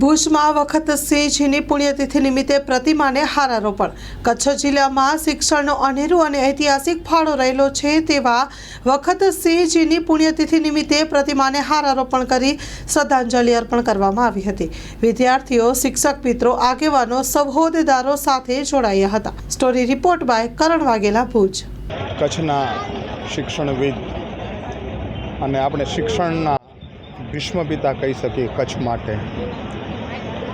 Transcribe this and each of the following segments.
ભુજમાં વખત સિંહજીની પુણ્યતિથિ નિમિત્તે પ્રતિમાને હારારોપણ. કચ્છ જિલ્લામાં શિક્ષણનો અનેરો અને ઐતિહાસિક ફાળો રહેલો છે તેવા વખત સિંહજીની પુણ્યતિથિ નિમિત્તે પ્રતિમાને હારારોપણ કરી શ્રદ્ધાંજલિ અર્પણ કરવામાં આવી હતી. વિદ્યાર્થીઓ, શિક્ષક મિત્રો, આગેવાનો સહોદેદારો સાથે જોડાયા હતા. Story report by Karan Vaghela, Bhuj. કચ્છના શિક્ષણવિદ અને આપણે શિક્ષણના ભીષ્મપિતા કહી શકીએ કચ્છ માટે.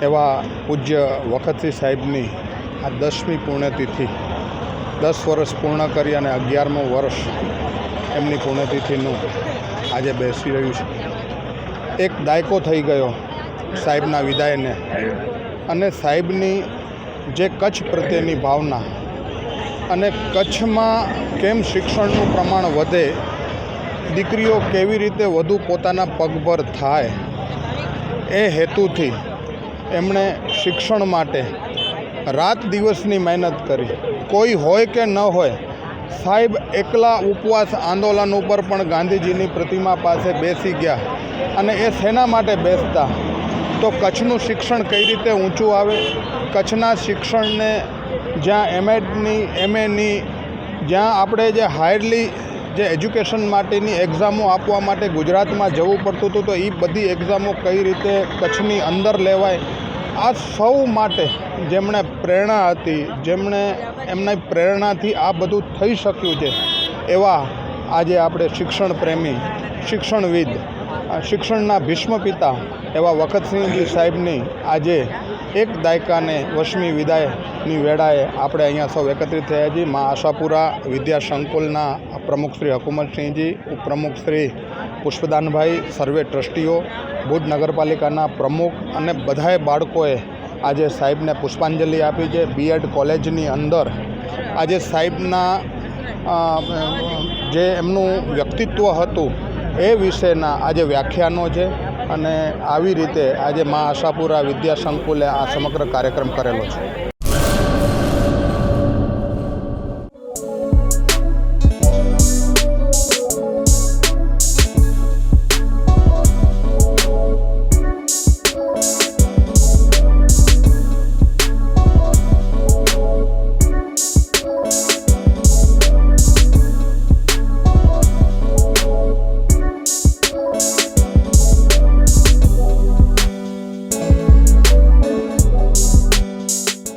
એવા પૂજ્ય વખતસિંહ સાહેબની આ દસમી પુણ્યતિથિ, દસ વર્ષ પૂર્ણ કરી અને અગિયારમું વર્ષ એમની પુણ્યતિથિનું આજે બેસી રહ્યું છે. એક દાયકો થઈ ગયો સાહેબના વિદાયને અને સાહેબની જે કચ્છ પ્રત્યેની ભાવના અને કચ્છમાં કેમ શિક્ષણનું પ્રમાણ વધે, દીકરીઓ કેવી રીતે વધુ પોતાના પગભર થાય, એ હેતુથી એમણે શિક્ષણ માટે રાત દિવસની મહેનત કરી. કોઈ હોય કે ન હોય, સાહેબ એકલા ઉપવાસ આંદોલન ઉપર પણ ગાંધીજીની પ્રતિમા પાસે બેસી ગયા અને એ શેના માટે બેસતા. તો કચ્છનું શિક્ષણ કઈ રીતે ઊંચું આવે? કચ્છના શિક્ષણને જ્યાં એમએડની, એમએની, જ્યાં આપણે જે હાયરલી જે એજ્યુકેશન માટેની એક્ઝામો આપવા માટે ગુજરાતમાં જવું પડતું હતું, તો એ બધી એક્ઝામો કઈ રીતે કચ્છની અંદર લેવાય? આ સૌ માટે જેમણે પ્રેરણા હતી, જેમણે એમના પ્રેરણાથી આ બધું થઈ શક્યું છે, એવા આજે આપણે શિક્ષણ પ્રેમી, શિક્ષણવિદ શિક્ષણના ભીષ્મ પિતા એવા વખતસિંહજી સાહેબની આજે એક દાયકાને વશમી વિદાયની વેળાએ આપણે અહીંયા સૌ એકત્રિત થયા છીએ. મા આશાપુરા વિદ્યા સંકુલના પ્રમુખ શ્રી હકુમતસિંહજી ઉપપ્રમુખ શ્રી પુષ્પદાનભાઈ, સર્વે ટ્રસ્ટીઓ, ભુજ નગરપાલિકાના પ્રમુખ અને બધાએ બાળકોએ આજે સાહેબને પુષ્પાંજલિ આપી છે. બીએડ કોલેજની અંદર આજે સાહેબના જે એમનું વ્યક્તિત્વ હતું એ વિશેના આજે વ્યાખ્યાનો છે. અને આવી રીતે આજે મા આશાપુરા વિદ્યા સંકુલે આ સમગ્ર કાર્યક્રમ કરેલો છે.